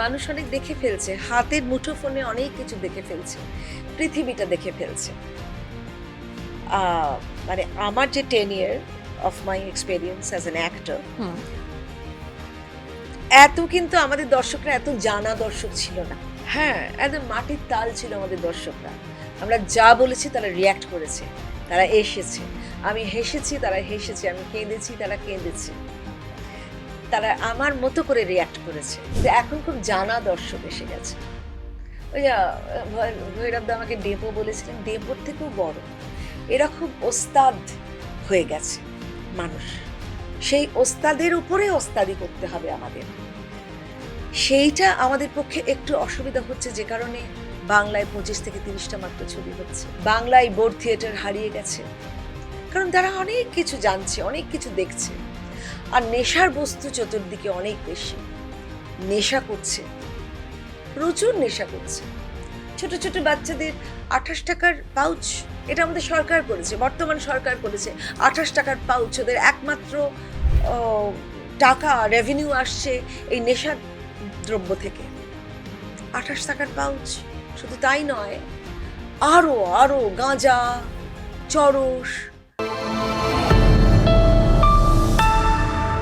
মানুষ অনেক দেখে ফেলছে হাতের মুঠো ফোনে অনেক কিছু দেখে ফেলছে পৃথিবীটা দেখে ফেলছে। মানে আমার যে ten year of my experience as an actor. এত কিন্তু আমাদের দর্শকরা এত জানা দর্শক ছিল না। হ্যাঁ একদম মাটির তাল ছিল আমাদের দর্শকরা। আমরা যা বলেছি তারা রিয়াক্ট করেছে তারা এসেছে। আমি হেসেছি তারা হেসেছে আমি কেঁদেছি তারা কেঁদেছে। তারা আমার মতো করে রিয়াক্ট করেছে। এখন খুব জানা দর্শক এসে গেছে। ওই ভৈরব আমাকে ডেপো বলেছিলেন ডেপোর থেকেও বড়। এরা খুব ওস্তাদ হয়ে গেছে, মানুষ। সেই ওস্তাদের উপরে ওস্তাদি করতে হবে আমাদের। সেইটা আমাদের পক্ষে একটু অসুবিধা হচ্ছে যে কারণে বাংলায় পঁচিশ থেকে তিরিশটা মাত্র ছবি হচ্ছে। বাংলায় বোর্ড থিয়েটার হারিয়ে গেছে। কারণ তারা অনেক কিছু জানছে, অনেক কিছু দেখছে। আর নেশার বস্তু চতুর্দিকে অনেক বেশি। নেশা করছে। প্রচুর নেশা করছে। ছোট ছোট বাচ্চাদের আঠাশ টাকার পাউচ এটা আমাদের সরকার করেছে, বর্তমান সরকার করেছে। আঠাশ টাকার পাউচ ওদের একমাত্র টাকা রেভিনিউ আসছে এই নেশার দ্রব্য থেকে। আঠাশ টাকার পাউচ শুধু তাই নয় আরও আরও গাঁজা, চরস